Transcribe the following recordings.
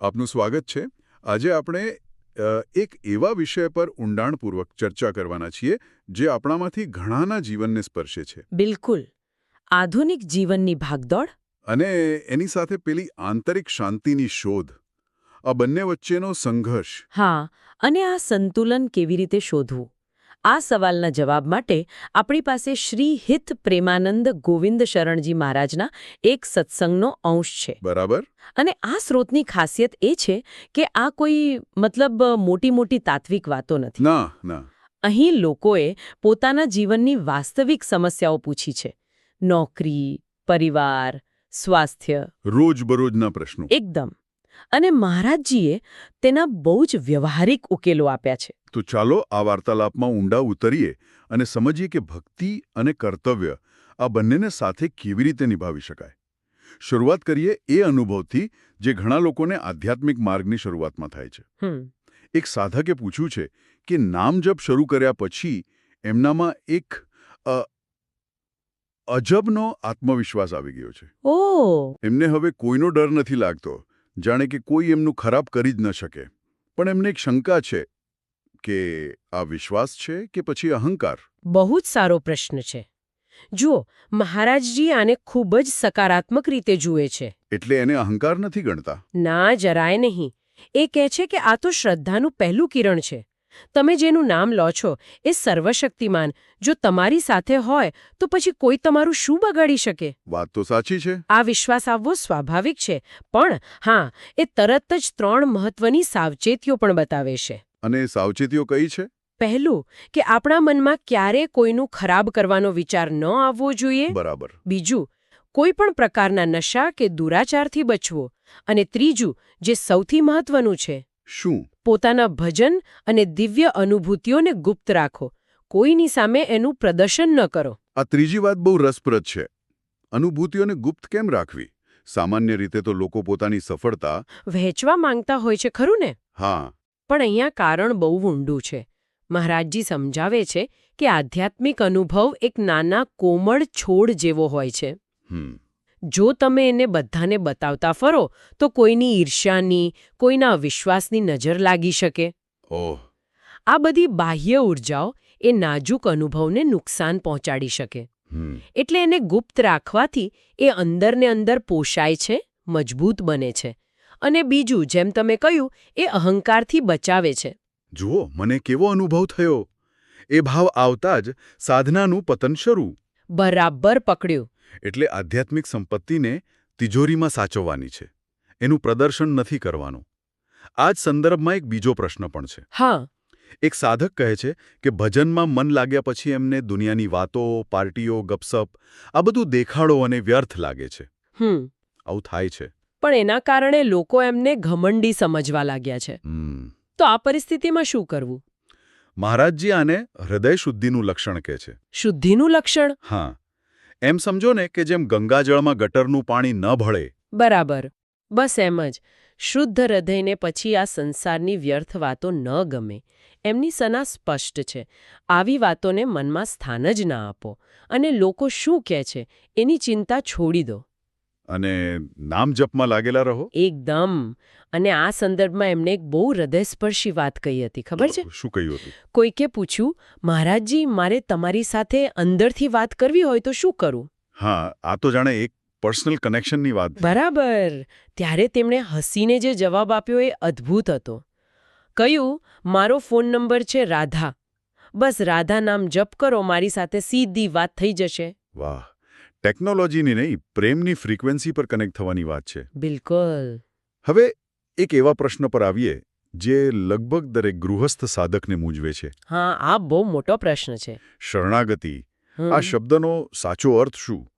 આપનું સ્વાગત છે. આજે આપણે એક એવા વિષય પર ઊંડાણપૂર્વક ચર્ચા કરવાના છીએ જે આપણામાંથી ઘણાના જીવનને સ્પર્શે છે. બિલકુલ. આધુનિક જીવનની ભાગદોડ? અને એની સાથે પેલી આંતરિક શાંતિની શોધ. આ બંને વચ્ચેનો સંઘર્ષ. હા અને આ સંતુલન કેવી રીતે શોધવું? આ સવાલના જવાબ માટે આપણી પાસે શ્રી હિત પ્રેમાનંદ ગોવિંદ શરણજી મહારાજના એક સત્સંગનો અંશ છે. બરાબર. અને આ સ્રોતની ખાસિયત એ છે કે આ કોઈ મતલબ મોટી મોટી તાત્વિક વાતો નથી. ના ના. અહીં લોકોએ પોતાના જીવનની વાસ્તવિક સમસ્યાઓ પૂછી છે. નોકરી પરિવાર સ્વાસ્થ્ય. રોજબરોજના પ્રશ્નો. એકદમ. અને મહારાજજીએ તેના બહુ જ વ્યવહારિક ઉકેલો આપ્યા છે. તો ચાલો આ વાર્તાલાપમાં ઊંડા ઉતરીએ અને સમજીએ કે ભક્તિ અને કર્તવ્ય આ બંનેને સાથે કેવી રીતે નિભાવી શકાય. શરૂઆત કરીએ એ અનુભવથી જે ઘણા લોકોને આધ્યાત્મિક માર્ગની શરૂઆતમાં થાય છે. એક સાધકે પૂછ્યું છે કે નામ જપ શરૂ કર્યા પછી એમનામાં એક અજબનો આત્મવિશ્વાસ આવી ગયો છે. એમને હવે કોઈનો ડર નથી લાગતો. જાણે કે કોઈ એમનું ખરાબ કરી જ ન શકે. પણ એમને એક શંકા છે કે આ વિશ્વાસ છે કે પછી અહંકાર? બહુ જ સારો પ્રશ્ન છે. જુઓ મહારાજજી આને ખૂબ જ સકારાત્મક રીતે જુએ છે. એટલે એને અહંકાર નથી ગણતા? ના જરાય નહીં. એ કહે છે કે આ તો શ્રદ્ધાનું પહેલું કિરણ છે. તમે જેનું નામ લો છો એ સર્વશક્તિમાન. જો તમારી સાથે હોય તો પછી કોઈ તમારું શું બગાડી શકે? વાત તો સાચી છે. આ વિશ્વાસ આવવો સ્વાભાવિક છે પણ હા એ તરત જ ત્રણ મહત્વની સાવચેતીઓ પણ બતાવે છે. અને સાવચેતીઓ કઈ છે? પહેલું કે આપણા મનમાં ક્યારે કોઈનું ખરાબ કરવાનો વિચાર ન આવવો જોઈએ. બરાબર. બીજું કોઈ પણ પ્રકારના નશા કે દુરાચારથી બચવો. અને ત્રીજું જે સૌથી મહત્વનું છે. શું? પોતાના ભજન અને દિવ્ય અનુભૂતિઓને ગુપ્ત રાખો. કોઈની સામે એનું પ્રદર્શન ન કરો. આ ત્રીજી વાત બહુ રસપ્રદ છે. અનુભૂતિઓને ગુપ્ત કેમ રાખવી? સામાન્ય રીતે તો લોકો પોતાની સફળતા વહેંચવા માંગતા હોય છે ખરું ને? હા. પણ અહીંયા કારણ બહુ ઊંડું છે. મહારાજજી સમજાવે છે કે આધ્યાત્મિક અનુભવ એક નાના કોમળ છોડ જેવો હોય છે. હમ. જો તમે એને બધાને બતાવતા ફરો તો કોઈની ઈર્ષ્યાની કોઈના વિશ્વાસની નજર લાગી શકે. ઓહ. આ બધી બાહ્ય ઉર્જાઓ એ નાજુક અનુભવને નુકસાન પહોંચાડી શકે. એટલે એને ગુપ્ત રાખવાથી એ અંદરને અંદર પોષાય છે મજબૂત બને છે. અને બીજું જેમ તમે કહ્યું એ અહંકારથી બચાવે છે. જુઓ મને કેવો અનુભવ થયો. એ ભાવ આવતા જ સાધનાનું પતન શરૂ. બરાબર પકડ્યું. એટલે આધ્યાત્મિક સંપત્તિને તિજોરીમાં સાચવવાની છે. એનું પ્રદર્શન નથી કરવાનું. આ જ સંદર્ભમાં એક બીજો પ્રશ્ન પણ છે. હા. એક સાધક કહે છે કે ભજનમાં મન લાગ્યા પછી એમને દુનિયાની વાતો પાર્ટીઓ ગપસપ આ બધું દેખાડો અને વ્યર્થ લાગે છે. હમ. આવું થાય છે. પણ એના કારણે લોકો એમને ઘમંડી સમજવા લાગ્યા છે. તો આ પરિસ્થિતિમાં શું કરવું? મહારાજજી આને હૃદય શુદ્ધિનું લક્ષણ કહે છે. શુદ્ધિનું લક્ષણ? હા. એમ સમજો ને કે જેમ ગંગાજળમાં ગટરનું પાણી ન ભળે. બરાબર. બસ એમ જ. શુદ્ધ હૃદયને પછી આ સંસારની વ્યર્થ વાતો ન ગમે. એમની સના સ્પષ્ટ છે. આવી વાતોને મનમાં સ્થાન જ ના આપો. અને લોકો શું કહે છે, એની ચિંતા છોડી દો. અને નામ જપમાં લાગેલા રહો. એકદમ. અને આ સંદર્ભમાં એમણે એક બહુ હૃદયસ્પર્શી વાત કહી હતી ખબર છે? શું કહ્યું હતું? કોઈકે પૂછ્યું મહારાજજી મારે તમારી સાથે અંદરથી વાત કરવી હોય તો શું કરું? હા આ તો જાણે એક પર્સનલ કનેક્શનની વાત બરાબર. ત્યારે તેમણે હસીને જે જવાબ આપ્યો એ અદ્ભુત હતો. કહ્યું મારો ફોન નંબર છે રાધા. બસ રાધા નામ જપ કરો મારી સાથે સીધી વાત થઈ જશે. વાહ. ટેકનોલોજીની નહીં પ્રેમની ફ્રીક્વન્સી પર કનેક્ટ થવાની વાત છે. બિલકુલ. હવે એક એવા પ્રશ્ન પર આવીએ જે લગભગ દરેક ગૃહસ્થ સાધકને મૂંઝવે છે. હા આ બહુ મોટો પ્રશ્ન છે. શરણાગતિ. આ શબ્દનો સાચો અર્થ શું?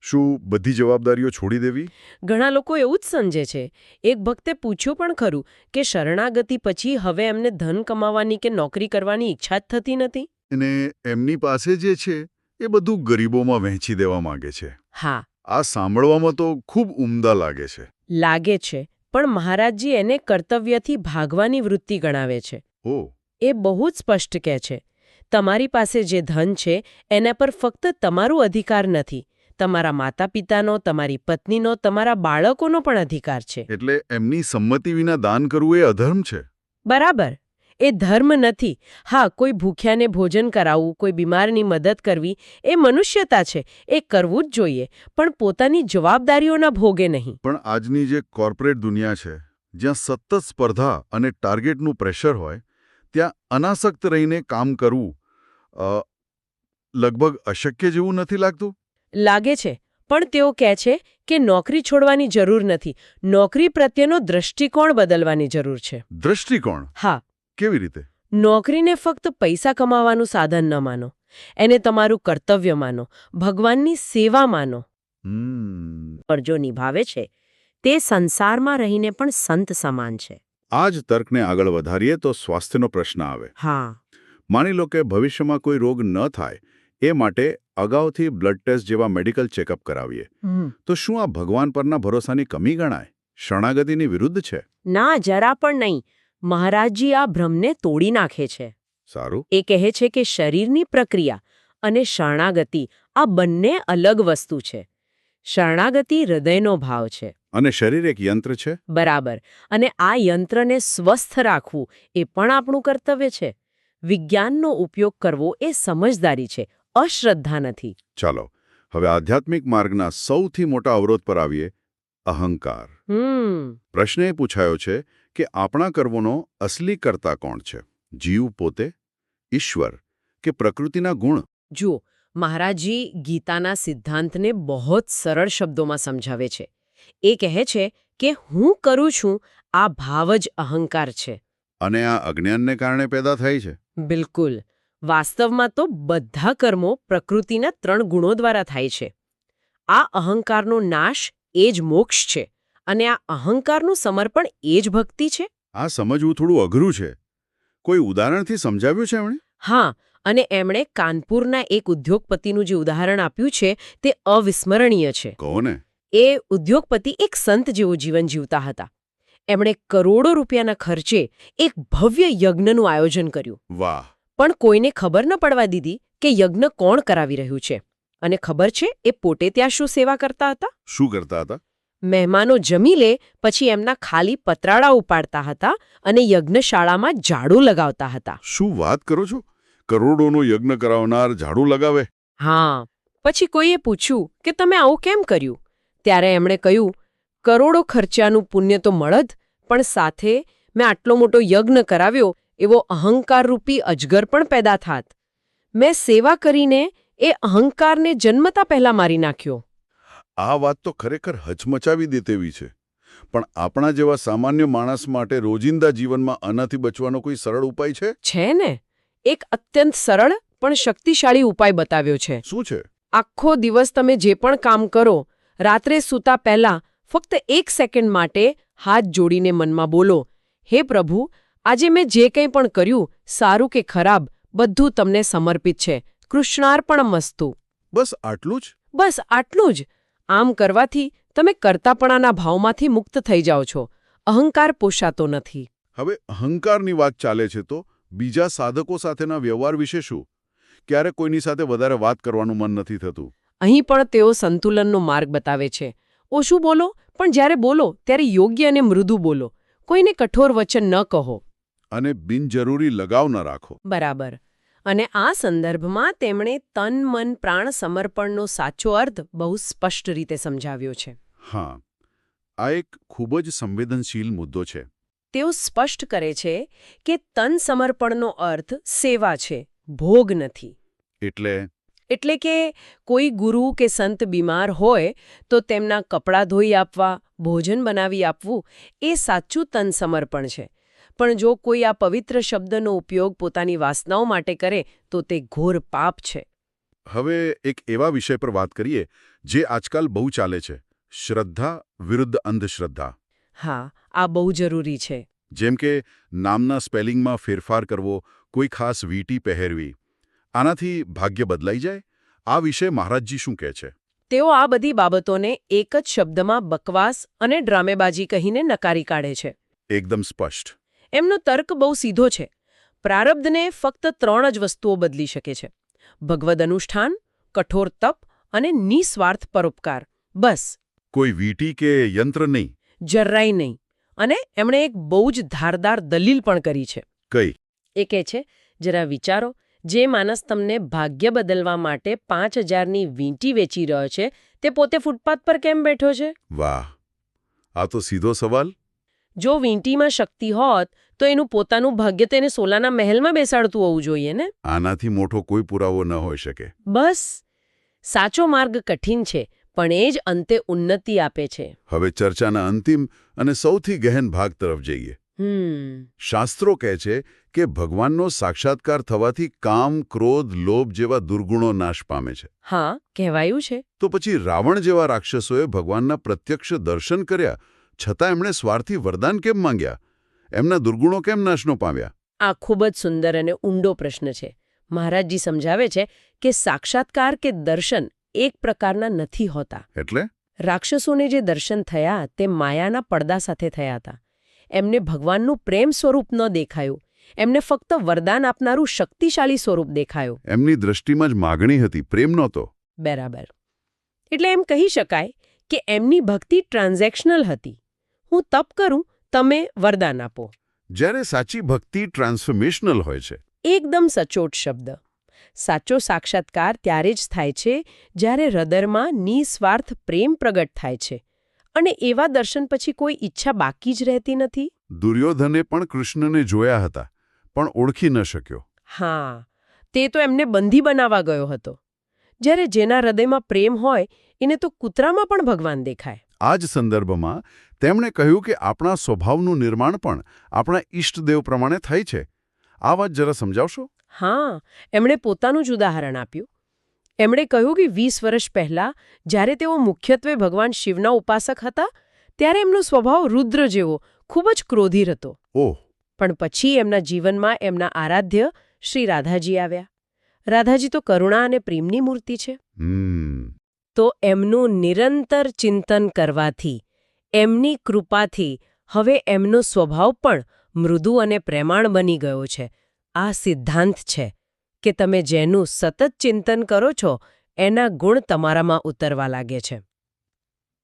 શું બધી જવાબદારીઓ છોડી દેવી? ઘણા લોકો એવું જ સમજે છે. એક ભક્તે પૂછ્યું પણ ખરું કે શરણાગતિ પછી હવે એમને ધન કમાવાની કે નોકરી કરવાની ઈચ્છા જ થતી નથી? અને એમની પાસે જે છે એ બધું ગરીબોમાં વહેંચી દેવા માંગે છે. હા. આ સાંભળવામાં તો ખૂબ ઉમદા લાગે છે. લાગે છે પણ મહારાજજી એને કર્તવ્યથી ભાગવાની વૃત્તિ ગણાવે છે. ઓ એ બહુ જ સ્પષ્ટ કહે છે. તમારી પાસે જે ધન છે એના પર ફક્ત તમારો અધિકાર નથી. તમારા માતા પિતાનો તમારી પત્નીનો તમારા બાળકોનો પણ અધિકાર છે. એટલે એમની સંમતિ વિના દાન કરવું એ અધર્મ છે? બરાબર. એ ધર્મ નથી. હા કોઈ ભૂખ્યાને ભોજન કરાવવું કોઈ બીમારની મદદ કરવી એ મનુષ્યતા છે. એ કરવું જ જોઈએ. પણ પોતાની જવાબદારીઓના ભોગે નહીં. પણ આજની જે કોર્પોરેટ દુનિયા છે જ્યાં સતત સ્પર્ધા અને ટાર્ગેટનું પ્રેશર હોય ત્યાં અનાસક્ત રહીને કામ કરવું લગભગ અશક્ય જેવું નથી લાગતું? લાગે છે. પણ તેઓ કહે છે કે નોકરી છોડવાની જરૂર નથી. નોકરી પ્રત્યેનો દૃષ્ટિકોણ બદલવાની જરૂર છે. દ્રષ્ટિકોણ? હા. કેવી રીતે? નોકરીને ફક્ત પૈસા કમાવાનું સાધન ન માનો. એને તમારું કર્તવ્ય માનો. ભગવાનની સેવા માનો. ફરજો નિભાવે છે તે સંસારમાં રહીને પણ સંત સમાન છે. આ જ તર્કને આગળ વધારીએ તો સ્વાસ્થ્યનો પ્રશ્ન આવે. હા. માની લો કે ભવિષ્યમાં કોઈ રોગ ન થાય એ માટે અગાઉથી બ્લડ ટેસ્ટ જેવા મેડિકલ ચેકઅપ કરાવીએ. તો શું આ ભગવાન પરના ભરોસાની કમી ગણાય? શરણાગતિની વિરુદ્ધ છે? ના જરા પણ નહીં. મહારાજજી આ ભ્રમને તોડી નાખે છે. સારું. એ કહે છે કે શરીરની પ્રક્રિયા અને શરણાગતિ આ બંને અલગ વસ્તુ છે. શરણાગતિ હૃદયનો ભાવ છે. અને શરીર એક યંત્ર છે? બરાબર. અને આ યંત્રને સ્વસ્થ રાખવું એ પણ આપણું કર્તવ્ય છે. વિજ્ઞાનનો ઉપયોગ કરવો એ સમજદારી છે. અશ્રદ્ધા નથી. ચાલો હવે આધ્યાત્મિક માર્ગના સૌથી મોટા અવરોધ પર આવીએ. અહંકાર. હમ. પ્રશ્ન એ પૂછાયો છે કે આપણા કર્મોનો અસલી કરતા કોણ છે? જીવ પોતે? ઈશ્વર? કે પ્રકૃતિના ગુણ? જુઓ મહારાજજી ગીતાના સિદ્ધાંતને બહુ જ સરળ શબ્દોમાં સમજાવે છે. એ કહે છે કે હું કરું છું આ ભાવ જ અહંકાર છે. અને આ અજ્ઞાનને કારણે પેદા થઈ છે? બિલકુલ. વાસ્તવમાં તો બધા કર્મો પ્રકૃતિના ત્રણ ગુણો દ્વારા થાય છે. આ અહંકારનો નાશ એ જ મોક્ષ છે. અને આ અહંકારનું સમર્પણ એ જ ભક્તિ છે? આ સમજવું થોડું અઘરું છે. કોઈ ઉદાહરણથી સમજાવ્યું છે એમણે? હા અને એમણે કાનપુરના એક ઉદ્યોગપતિનું જે ઉદાહરણ આપ્યું છે તે અવિસ્મરણીય છે. કોને? એ ઉદ્યોગપતિ એક સંત જેવું જીવન જીવતા હતા. એમણે કરોડો રૂપિયાના ખર્ચે એક ભવ્ય યજ્ઞનું આયોજન કર્યું. વાહ. પણ કોઈને ખબર ન પડવા દીધી કે યજ્ઞ કોણ કરાવી રહ્યું છે. અને ખબર છે એ પોતે ત્યાં શું સેવા કરતા હતા? શું કરતા હતા? મહેમાનો જમી લે પછી એમના ખાલી પતરાળા ઉપાડતા હતા અને યજ્ઞશાળામાં ઝાડુ લગાવતા હતા. શું વાત કરો છો? કરોડોનો યજ્ઞ કરાવનાર ઝાડુ લગાવે. હા પછી કોઈએ પૂછ્યું કે તમે આવું કેમ કર્યું? ત્યારે એમણે કહ્યું કરોડો ખર્ચાનું પુણ્ય તો મળદ પણ સાથે મેં આટલો મોટો યજ્ઞ કરાવ્યો એવો અહંકારરૂપી અજગર પણ પેદા થાત. મેં સેવા કરીને એ અહંકારને જન્મતા પહેલા મારી નાખ્યો. આ વાત તો ખરેખર હચમચાવી દે તેવી છે. પણ આપણા જેવા સામાન્ય માણસ માટે રોજિંદા જીવનમાં આનાથી બચવાનો કોઈ સરળ ઉપાય છે? છે ને. એક અત્યંત સરળ પણ શક્તિશાળી ઉપાય બતાવ્યો છે. શું છે? આખો દિવસ તમે જે પણ કામ કરો રાત્રે સૂતા પહેલા ફક્ત એક સેકન્ડ માટે હાથ જોડીને મનમાં બોલો હે પ્રભુ આજે મેં જે કંઈ પણ કર્યું સારું કે ખરાબ બધું તમને સમર્પિત છે. કૃષ્ણાર્પણ મસ્તુ બસ આટલું જ? બસ આટલું જ. આમ કરવાથી તમે કરતાપણાના ભાવમાંથી મુક્ત થઈ જાઓ છો. અહંકાર પોષાતો નથી. હવે અહંકારની વાત ચાલે છે તો બીજા સાધકો સાથેના વ્યવહાર વિશે શું? ક્યારે કોઈની સાથે વધારે વાત કરવાનું મન નથી થતું. અહીં પણ તેઓ સંતુલનનો માર્ગ બતાવે છે. ઓછું બોલો પણ જ્યારે બોલો ત્યારે યોગ્ય અને મૃદુ બોલો. કોઈને કઠોર વચન ન કહો. અને બિનજરૂરી લગાવ ન રાખો. બરાબર. અને આ સંદર્ભમાં તેમણે તન મન પ્રાણ સમર્પણનો સાચો અર્થ બહુ સ્પષ્ટ રીતે સમજાવ્યો છે. હા આ એક ખૂબ જ સંવેદનશીલ મુદ્દો છે. તેઓ સ્પષ્ટ કરે છે કે તન સમર્પણનો અર્થ સેવા છે ભોગ નથી. એટલે? એટલે કે કોઈ ગુરુ કે સંત બીમાર હોય તો તેમના કપડાં ધોઈ આપવા ભોજન બનાવી આપવું એ સાચું તન સમર્પણ છે. પણ જો કોઈ આ પવિત્ર શબ્દનો ઉપયોગ પોતાની વાસનાઓ માટે કરે તો તે ઘોર પાપ છે. હવે એક એવા વિષય પર વાત કરીએ જે આજકાલ બહુ ચાલે છે. શ્રદ્ધા વિરુદ્ધ અંધશ્રદ્ધા. હા આ બહુ જરૂરી છે. જેમ કે નામના સ્પેલિંગમાં ફેરફાર કરવો કોઈ ખાસ વીંટી પહેરવી. આનાથી ભાગ્ય બદલાઈ જાય? આ વિશે મહારાજજી શું કહે છે? તેઓ આ બધી બાબતોને એક જ શબ્દમાં બકવાસ અને ડ્રામેબાજી કહીને નકારી કાઢે છે. એકદમ સ્પષ્ટ. એમનો તર્ક બહુ સીધો છે. પ્રારબ્ધને ફક્ત ત્રણ જ વસ્તુઓ બદલી શકે છે. ભગવદ અનુષ્ઠાન કઠોર તપ અને નિસ્વાર્થ પરોપકાર. બસ. કોઈ વીટી કે યંત્ર નહીં. જરાય નહીં. અને એમણે એક બહુ જ ધારદાર દલીલ પણ કરી છે. કઈ? એ કહે છે જરા વિચારો જે માણસ તમને ભાગ્ય બદલવા માટે પાંચ હજારની વીંટી વેચી રહ્યો છે તે પોતે ફૂટપાથ પર કેમ બેઠો છે? વાહ. આ તો સીધો સવાલ. જો વીંટીમાં શક્તિ હોત તો એનું પોતાનું ભાગ્ય તેને સોલાના મહેલમાં બેસાડતું હોવું જોઈએ ને? આનાથી મોટો કોઈ પુરાવો ન હોઈ શકે. બસ. સાચો માર્ગ કઠિન છે પણ એ જ અંતે ઉન્નતિ આપે છે. હવે ચર્ચાના અંતિમ અને સૌથી ગહેન ભાગ તરફ જઈએ. શાસ્ત્રો કહે છે કે ભગવાનનો સાક્ષાત્કાર થવાથી કામ ક્રોધ લોભ જેવા દુર્ગુણો નાશ પામે છે. હા કહેવાયું છે. તો પછી રાવણ જેવા રાક્ષસોએ ભગવાનના પ્રત્યક્ષ દર્શન કર્યા છતાં એમણે સ્વાર્થી વરદાન કેમ માંગ્યા? એમના દુર્ગુણો કેમ નાશનો પામ્યા? આ ખૂબ જ સુંદર અને ઊંડો પ્રશ્ન છે. મહારાજજી સમજાવે છે કે સાક્ષાત્કાર કે દર્શન એક પ્રકારના નથી હોતા. એટલે? રાક્ષસોને જે દર્શન થયા તે માયાના પડદા સાથે થયા હતા. એમને ભગવાનનું પ્રેમ સ્વરૂપ ન દેખાયું. એમને ફક્ત વરદાન આપનારું શક્તિશાળી સ્વરૂપ દેખાયું. એમની દ્રષ્ટિમાં જ માગણી હતી પ્રેમ નહોતો. બરાબર. એટલે એમ કહી શકાય કે એમની ભક્તિ ટ્રાન્ઝેક્શનલ હતી. હું તપ કરું તમે વરદાન આપો. જ્યારે સાચી ભક્તિ ટ્રાન્સફોર્મેશનલ હોય છે. એકદમ સચોટ શબ્દ. સાચો સાક્ષાત્કાર ત્યારે જ થાય છે જ્યારે હૃદયમાં નિસ્વાર્થ પ્રેમ પ્રગટ થાય છે. અને એવા દર્શન પછી કોઈ ઈચ્છા બાકી જ રહેતી નથી? દુર્યોધને પણ કૃષ્ણને જોયા હતા પણ ઓળખી ન શક્યો. હા તે તો એમને બંધી બનાવવા ગયો હતો. જ્યારે જેના હૃદયમાં પ્રેમ હોય એને તો કૂતરામાં પણ ભગવાન દેખાય. આ જ સંદર્ભમાં તેમણે કહ્યું કે આપણા સ્વભાવનું નિર્માણ પણ આપણા ઈષ્ટદેવ પ્રમાણે થાય છે. આ વાત જરા સમજાવશો? હા એમણે પોતાનું જ ઉદાહરણ આપ્યું. એમણે કહ્યું કે વીસ વર્ષ પહેલા જ્યારે તેઓ મુખ્યત્વે ભગવાન શિવના ઉપાસક હતા ત્યારે એમનો સ્વભાવ રુદ્ર જેવો ખૂબ જ ક્રોધીર હતો. ઓહ. પણ પછી એમના જીવનમાં એમના આરાધ્ય શ્રી રાધાજી આવ્યા. રાધાજી તો કરુણા અને પ્રેમની મૂર્તિ છે. તો એમનું નિરંતર ચિંતન કરવાથી એમની કૃપાથી હવે એમનો સ્વભાવ પણ મૃદુ અને પ્રેમાણ બની ગયો છે. આ સિદ્ધાંત છે કે તમે જેનું સતત ચિંતન કરો છો એના ગુણ તમારામાં ઉતરવા લાગે છે.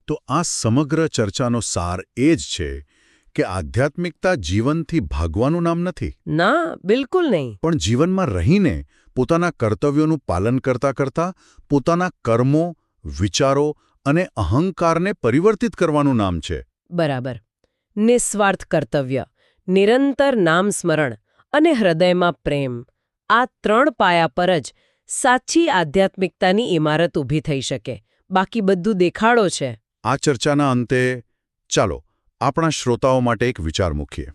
તો આ સમગ્ર ચર્ચાનો સાર એ જ છે કે આધ્યાત્મિકતા જીવનથી ભાગવાનું નામ નથી. ના બિલકુલ નહીં. પણ જીવનમાં રહીને પોતાના કર્તવ્યોનું પાલન કરતા કરતા પોતાના કર્મો વિચારો અને અહંકારને પરિવર્તિત કરવાનું નામ છે. બરાબર. નિસ્વાર્થ કર્તવ્ય નિરંતર નામ સ્મરણ અને હૃદયમાં પ્રેમ. આ ત્રણ પાયા પર જ સાચી આધ્યાત્મિકતાની ઇમારત ઊભી થઈ શકે. બાકી બધું દેખાડો છે. આ ચર્ચાના અંતે ચાલો આપણા શ્રોતાઓ માટે એક વિચાર મૂકીએ.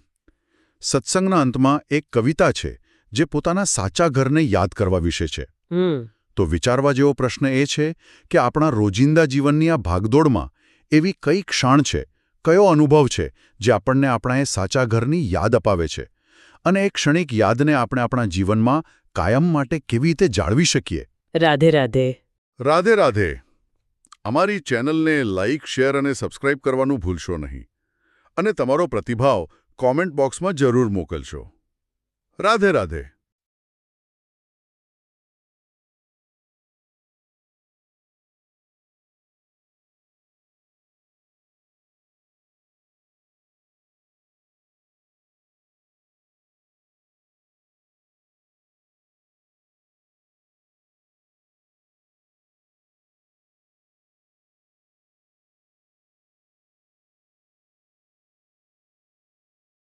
સત્સંગના અંતમાં એક કવિતા છે જે પોતાના સાચા ઘરને યાદ કરવા વિશે છે. હમ. તો વિચારવા જેવો પ્રશ્ન એ છે કે આપણા રોજિંદા જીવનની આ ભાગદોડમાં એવી કઈ ક્ષણ છે કયો અનુભવ છે જે આપણને આપણા એ સાચા ઘરની યાદ અપાવે છે? અને એ ક્ષણિક યાદને આપણે આપણા જીવનમાં કાયમ માટે કેવી રીતે જાળવી શકીએ? રાધે રાધે. રાધે રાધે. અમારી ચેનલને લાઇક શેર અને સબસ્ક્રાઇબ કરવાનું ભૂલશો નહીં. અને તમારો પ્રતિભાવ કોમેન્ટ બોક્સમાં જરૂર મોકલશો. રાધે રાધે.